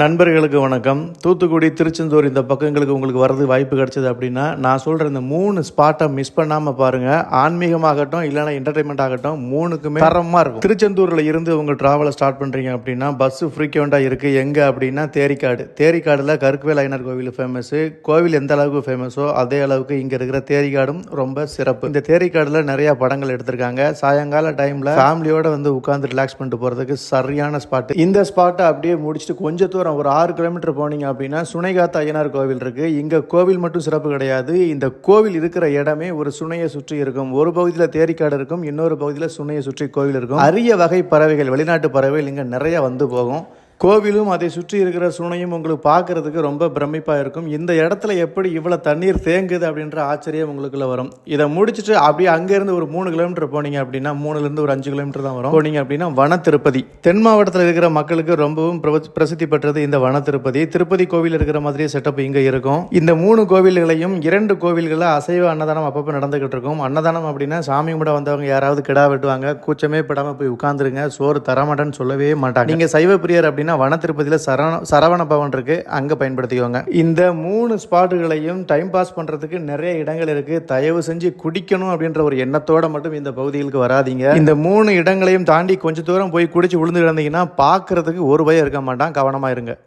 நண்பர்களுக்கு வணக்கம். தூத்துக்குடி திருச்செந்தூர் இந்த பக்கங்களுக்கு உங்களுக்கு வரது வாய்ப்பு கிடைச்சது அப்படின்னா நான் சொல்கிற இந்த மூணு ஸ்பாட்டை மிஸ் பண்ணாமல் பாருங்கள் ஆன்மீகமாகட்டும் இல்லைனா என்டர்டைன்மெண்ட் ஆகட்டும் மூணுக்குமே தரமாக இருக்கும். திருச்செந்தூரில் இருந்து உங்கள் ட்ராவலை ஸ்டார்ட் பண்ணுறீங்க அப்படின்னா பஸ்ஸு ஃப்ரீக்வெண்ட்டாக இருக்குது எங்கே அப்படின்னா தேரிக்காடு. தேரிக்காடில் கருக்குவேல் ஐயனார் கோவில் ஃபேமஸு கோவில் எந்த அளவுக்கு ஃபேமஸோ அதே அளவுக்கு இங்கே இருக்கிற தேரிக்காடும் ரொம்ப சிறப்பு. இந்த தேரிக்காடில் நிறையா படங்கள் எடுத்திருக்காங்க. சாயங்கால டைமில் ஃபேமிலியோட வந்து உட்காந்து ரிலாக்ஸ் பண்ணிட்டு போகிறதுக்கு சரியான ஸ்பாட்டு இந்த ஸ்பாட்டை அப்படியே முடிச்சுட்டு கொஞ்ச தூரம் ஒரு ஆறு கிலோமீட்டர் போனீங்க அப்படின்னா சுனைகாத்த ஐயனார் கோவில் இருக்குது இங்கே கோவில் மட்டும் சிறப்பு கிடையாது. இந்த கோவில் இருக்கிற இடமே ஒரு சுனையை சுற்றி இருக்கும். ஒரு பகுதியில் தேரிக்காடு இருக்கும் இன்னொரு பகுதியில் சுனையை சுற்றி கோவில் இருக்கும். அரிய வகை பறவைகள் வெளிநாட்டு பறவைகள் இங்கே நிறைய வந்து போகும். கோவிலும் அதை சுற்றி இருக்கிற சுனையும் உங்களுக்கு பார்க்கறதுக்கு ரொம்ப பிரமிப்பாக இருக்கும். இந்த இடத்துல எப்படி இவ்வளோ தண்ணீர் தேங்குது அப்படின்ற ஆச்சரியம் உங்களுக்குள்ள வரும். இதை முடிச்சுட்டு அப்படியே அங்கேருந்து ஒரு மூணு கிலோமீட்டர் போனீங்க அப்படின்னா மூணுலேருந்து ஒரு அஞ்சு கிலோமீட்டர் தான் வரும். போனீங்க அப்படின்னா வன திருப்பதி தென் மாவட்டத்தில் இருக்கிற மக்களுக்கு ரொம்பவும் பிரசித்தி பெற்றது இந்த வன திருப்பதி திருப்பதி கோவில் இருக்கிற மாதிரியே செட்டப் இங்கே இருக்கும். இந்த மூணு கோவில்களையும் இரண்டு கோவில்களில் அசைவ அன்னதானம் அப்பப்போ நடந்துகிட்டு இருக்கும். அன்னதானம் அப்படின்னா சாமி கும்பிட வந்தவங்க யாராவது கிடா வெட்டுவாங்க. கூச்சமே படாமல் போய் உட்காந்துருங்க சோறு தரமாட்டேன்னு சொல்லவே மாட்டாங்க. நீங்கள் சைவ பிரியர் அப்படின்னா வன திருப்பதியில் சரவண சரவண பவன் இருக்குது அங்கே பயன்படுத்திக்கோங்க. இந்த மூணு ஸ்பாட்டுகளையும் டைம் பாஸ் பண்ணுறதுக்கு நிறைய இடங்கள் இருக்குது தயவு செஞ்சு குடிக்கணும் அப்படின்ற ஒரு எண்ணத்தோடு மட்டும் இந்த பகுதிகளுக்கு வராதீங்க. இந்த மூணு இடங்களையும் தாண்டி கொஞ்ச தூரம் போய் குடிச்சு விழுந்து கிடந்தீங்கன்னா பார்க்கறதுக்கு ஒரு பயம் இருக்க மாட்டான். கவனமாக இருங்க.